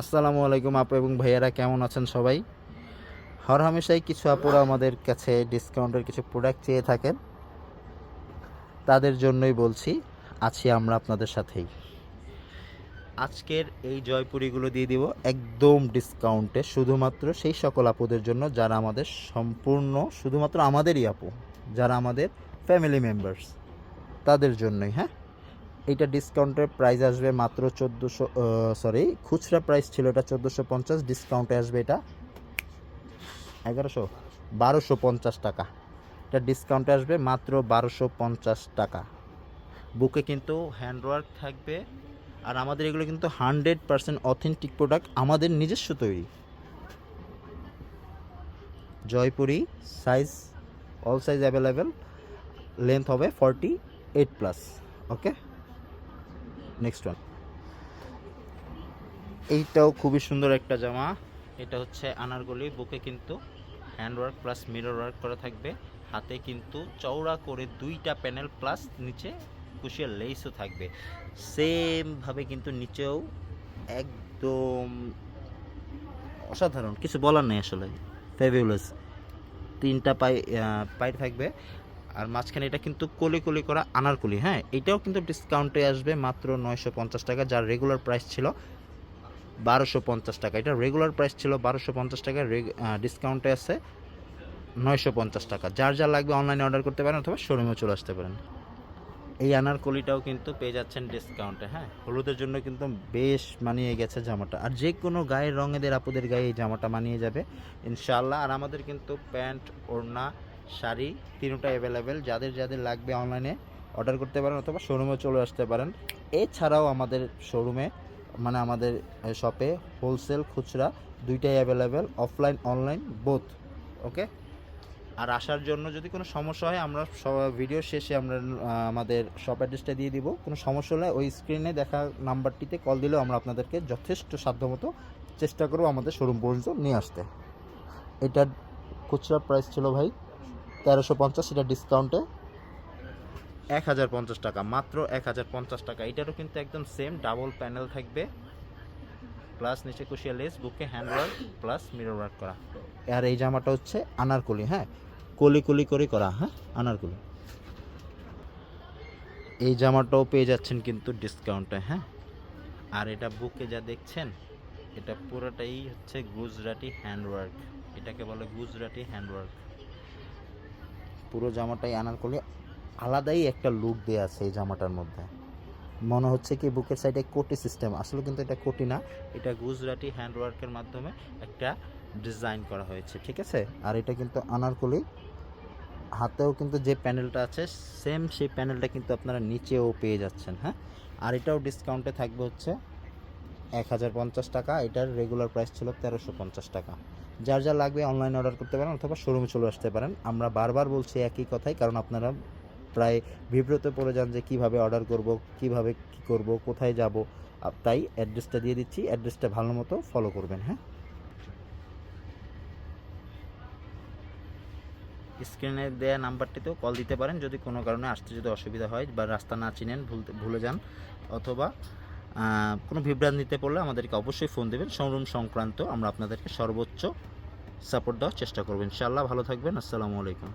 আসসালামু আলাইকুম আপু এবং ভাইয়ারা, কেমন আছেন সবাই? হর হামেশাই কিছু আপুরা আমাদের কাছে ডিসকাউন্টের কিছু প্রোডাক্ট চেয়ে থাকেন। তাদের জন্যই বলছি, আছি আমরা আপনাদের সাথেই। আজকের এই জয়পুরিগুলো দিয়ে দিব একদম ডিসকাউন্টে শুধুমাত্র সেই সকল আপুদের জন্য যারা আমাদের সম্পূর্ণ, শুধুমাত্র আমাদেরই আপু, যারা আমাদের ফ্যামিলি মেম্বার্স তাদের জন্যই হ্যাঁ? এইটা ডিসকাউন্টের প্রাইস আসবে মাত্র চোদ্দোশো সরি খুচরা প্রাইস ছিল এটা চোদ্দোশো পঞ্চাশ ডিসকাউন্টে আসবে এটা এগারোশো, বারোশো পঞ্চাশ টাকা। এটা ডিসকাউন্টে আসবে মাত্র বারোশো পঞ্চাশ টাকা। বুকে কিন্তু হ্যান্ডওয়ার্ক থাকবে আর আমাদের এগুলো কিন্তু হান্ড্রেড পার্সেন্ট অথেন্টিক প্রোডাক্ট আমাদের নিজস্ব তৈরি। Jaipuri size all size available length হবে forty eight plus okay next one এইটাও খুবই সুন্দর একটা জামা। এটা হচ্ছে আনারগলি বুকে কিন্তু হ্যান্ডওয়ার্ক প্লাস মিরর ওয়ার্ক করা থাকবে। হাতে কিন্তু চওড়া করে দুইটা প্যানেল প্লাস নিচে কুশিয়ার লেসও থাকবে। সেমভাবে কিন্তু নিচেও একদম অসাধারণ, কিছু বলার নেই আসলে। ফেভিউলাস তিনটা পাই পাই থাকবে। আর মাঝখানে এটা কিন্তু কলি কলি করা আনারকলি হ্যাঁ? এটাও কিন্তু ডিসকাউন্টে আসবে মাত্র নয়শো পঞ্চাশ টাকা, যার রেগুলার প্রাইস ছিল বারোশো পঞ্চাশ টাকা। এটা রেগুলার প্রাইস ছিল বারোশো পঞ্চাশ টাকা ডিসকাউন্টে আছে নয়শো পঞ্চাশ টাকা। যার যা লাগবে অনলাইনে অর্ডার করতে পারেন অথবা শোরুমে চলে আসতে পারেন। এই আনারকলিটাও কিন্তু পেয়ে যাচ্ছেন ডিসকাউন্টে হ্যাঁ? হলুদের জন্য কিন্তু বেশ মানিয়ে গেছে জামাটা। আর যে কোনো গায়ের রঙেদের, আপুদের গায়ে এই জামাটা মানিয়ে যাবে ইনশাল্লাহ আর আমাদের কিন্তু প্যান্ট, ওড়না শাড়ি তিনটা অ্যাভেলেবেল যাদের যাদের লাগবে অনলাইনে অর্ডার করতে পারেন অথবা শোরুমে চলে আসতে পারেন। এছাড়াও আমাদের শোরুমে মানে আমাদের শপে হোলসেল খুচরা দুইটাই available offline online both okay আর আসার জন্য যদি কোনো সমস্যা হয়, আমরা ভিডিও শেষে আমরা আমাদের শপ অ্যাড্রেসটা দিয়ে দিব। কোনো সমস্যা হলে ওই স্ক্রিনে দেখা নাম্বারটিতে কল দিলেও আমরা আপনাদেরকে যথেষ্ট সাধ্যমতো চেষ্টা করব আমাদের শোরুম পর্যন্ত নিয়ে আসতে। এটার খুচরা প্রাইস ছিল ভাই তেরোশো পঞ্চাশ এটা ডিসকাউন্টে এক হাজার পঞ্চাশ টাকা মাত্র এক হাজার পঞ্চাশ টাকা। এটারও কিন্তু একদম সেম ডাবল প্যানেল থাকবে। প্লাস নিচে কুশিয়া লেস বুকে hand work plus mirror work করা। আর এই জামাটা হচ্ছে আনারকলি হ্যাঁ? কলি কলি করে করা হ্যাঁ? আনারকলি। এই জামাটাও পেয়ে যাচ্ছেন কিন্তু ডিসকাউন্টে হ্যাঁ? আর এটা বুকে যা দেখছেন এটা পুরোটাই হচ্ছে গুজরাটি হ্যান্ডওয়ার্ক এটাকে বলে গুজরাটি হ্যান্ডওয়ার্ক পুরো জামাটাই আনারকলি আলাদাই একটা লুক দেওয়া আছে এই জামাটার মধ্যে। মনে হচ্ছে কি বুকের সাইডে কোটি সিস্টেম আসলে কিন্তু এটা কোটি না, এটা গুজরাটি হ্যান্ডওয়ার্কের মাধ্যমে একটা ডিজাইন করা হয়েছে, ঠিক আছে? আর এটা কিন্তু আনারকলি হাতেও কিন্তু যে প্যানেলটা আছে সেম সেই প্যানেলটা কিন্তু আপনারা নিচেও পেয়ে যাচ্ছেন হ্যাঁ? আর এটাও ডিসকাউন্টে থাকবে হচ্ছে এক হাজার পঞ্চাশ টাকা, এটার রেগুলার প্রাইস ছিল তেরোশো পঞ্চাশ টাকা। যার যা লাগবে অনলাইনে অর্ডার করতে পারেন অথবা শোরুমে চলে আসতে পারেন। আমরা বারবার বলছি একই কথাই, কারণ আপনারা প্রায় বিব্রত পড়ে যান যে কীভাবে অর্ডার করব, কীভাবে কি করব, কোথায় যাব। তাই অ্যাড্রেসটা দিয়ে দিচ্ছি অ্যাড্রেসটা ভালো মতো ফলো করবেন হ্যাঁ? স্ক্রিনে দেওয়া নাম্বারটিতেও কল দিতে পারেন। যদি কোনো কারণে আসতে যদি অসুবিধা হয় বা রাস্তা না চিনেন, ভুলতে, ভুলে যান, অথবা কোনো বিভ্রান্তিতে পড়লে আমাদেরকে অবশ্যই ফোন দেবেন। শোরুম সংক্রান্ত আমরা আপনাদেরকে সর্বোচ্চ সাপোর্ট দেওয়ার চেষ্টা করব। ইনশাআল্লাহ ভালো থাকবেন। আসসালামু আলাইকুম।